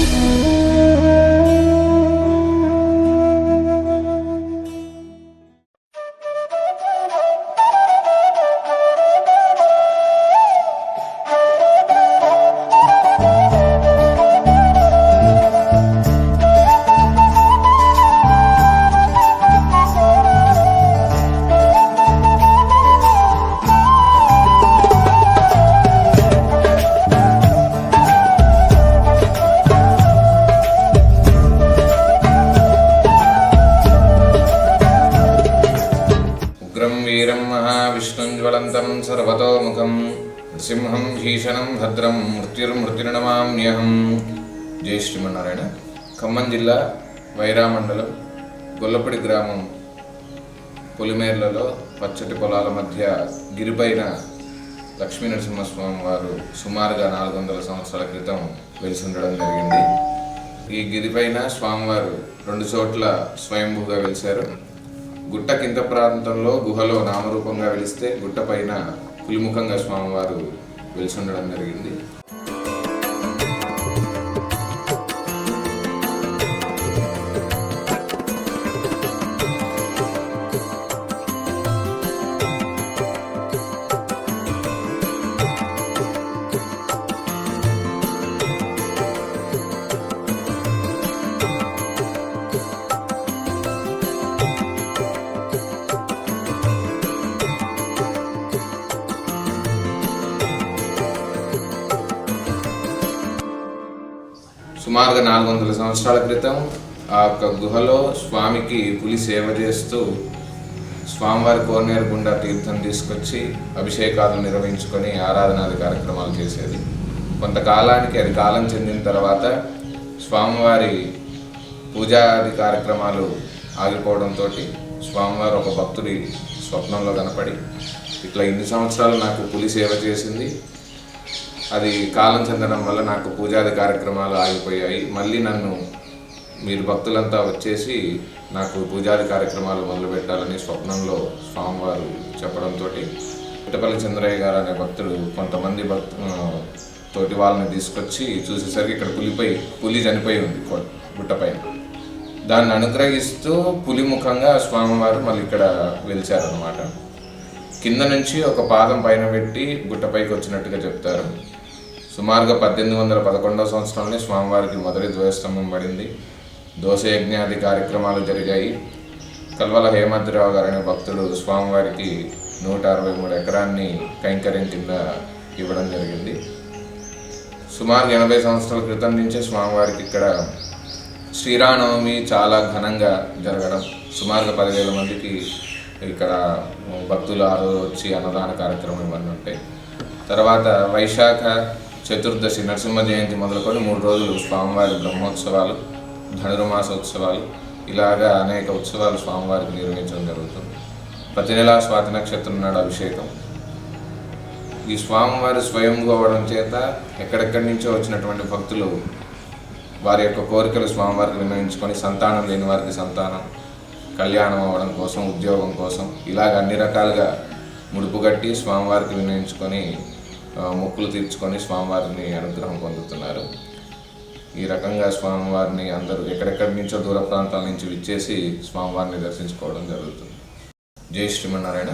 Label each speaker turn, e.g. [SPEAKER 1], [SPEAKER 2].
[SPEAKER 1] Música వీరం మహావిష్ణుం జ్వలంతం సర్వతోముఖం నృసింహం భీషణం భద్రం మృత్యుర్మృత్యుర్నమామ్యహం జై శ్రీమన్నారాయణ ఖమ్మం జిల్లా వైరా మండలం గొల్లపూడి గ్రామం పొలిమేర్లలో పచ్చటి పొలాల మధ్య గిరిపైన లక్ష్మీ నరసింహస్వామి వారు సుమారుగా నాలుగు వందల సంవత్సరాల క్రితం వెలిసి ఉండడం జరిగింది. ఈ గిరిపైన స్వామివారు రెండు చోట్ల స్వయంభూగా వెలిశారు. గుట్ట కింద ప్రాంతంలో గుహలో నామరూపంగా వెలిస్తే గుట్ట పైన పులిముఖంగా స్వామివారు వెలిసి ఉండడం జరిగింది. సుమారుగా నాలుగు వందల సంవత్సరాల క్రితం ఆ యొక్క గుహలో స్వామికి పులి సేవ చేస్తూ స్వామివారి కోనేరు గుండా తీర్థం తీసుకొచ్చి అభిషేకాలు నిర్వహించుకొని ఆరాధనాది కార్యక్రమాలు చేసేది. కొంతకాలానికి అది కాలం చెందిన తర్వాత స్వామివారి పూజాది కార్యక్రమాలు ఆగిపోవడంతో స్వామివారు ఒక భక్తుడి స్వప్నంలో కనపడి ఇట్లా ఇన్ని సంవత్సరాలు నాకు పులి సేవ చేసింది అది కాలం చెందడం వల్ల నాకు పూజాది కార్యక్రమాలు ఆగిపోయాయి. మళ్ళీ నన్ను మీరు భక్తులంతా వచ్చేసి నాకు పూజాది కార్యక్రమాలు మొదలు పెట్టాలని స్వప్నంలో స్వామివారు చెప్పడంతో పిట్టపల్లి చంద్రయ్య గారు అనే భక్తుడు కొంతమంది భక్తు తోటి వాళ్ళని తీసుకొచ్చి చూసేసరికి ఇక్కడ పులిపై పులి చనిపోయి ఉంది కొ- గుట్టపైన దాన్ని అనుగ్రహిస్తూ పులి ముఖంగా స్వామివారు మళ్ళీ ఇక్కడ వెలిచారనమాట కింద నుంచి ఒక పాదం పైన పెట్టి గుట్టపైకి వచ్చినట్టుగా చెప్తారు. సుమారుగా పద్దెనిమిది వందల పదకొండవ సంవత్సరంలో స్వామివారికి మొదటి ధ్వజస్తంభం పడింది. దోషయజ్ఞాది కార్యక్రమాలు జరిగాయి. కల్వల హేమంతరావు గారు అనే భక్తుడు స్వామివారికి నూట అరవై మూడు ఎకరాన్ని కైంకర్యం కింద ఇవ్వడం జరిగింది. సుమారు ఎనభై సంవత్సరాల క్రితం నుంచే స్వామివారికి ఇక్కడ శ్రీరామనవమి చాలా ఘనంగా జరగడం సుమారుగా పదివేల మందికి ఇక్కడ భక్తులు ఆ రోజు వచ్చి అన్నదాన కార్యక్రమం ఇవన్నీ ఉంటాయి. తర్వాత వైశాఖ చతుర్దశి నరసింహ జయంతి మొదలుకొని మూడు రోజులు స్వామివారి బ్రహ్మోత్సవాలు ధనుర్మాస ఉత్సవాలు ఇలాగా అనేక ఉత్సవాలు స్వామివారికి నిర్వహించడం జరుగుతుంది. ప్రతి నెలా స్వాతి నక్షత్రం నాడు అభిషేకం. ఈ స్వామివారి స్వయంగా అవ్వడం చేత ఎక్కడెక్కడి నుంచో వచ్చినటువంటి భక్తులు వారి యొక్క కోరికలు స్వామివారికి వినియోగించుకొని సంతానం లేని వారికి సంతానం కళ్యాణం అవ్వడం కోసం ఉద్యోగం కోసం ఇలాగ అన్ని రకాలుగా ముడుపు కట్టి స్వామివారికి వినియోగించుకొని మొక్కులు తీర్చుకొని స్వామివారిని అనుగ్రహం పొందుతున్నారు. ఈ రకంగా స్వామివారిని అందరూ ఎక్కడెక్కడి నుంచో దూర ప్రాంతాల నుంచి విచ్చేసి స్వామివారిని దర్శించుకోవడం జరుగుతుంది. జై శ్రీమన్నారాయణ.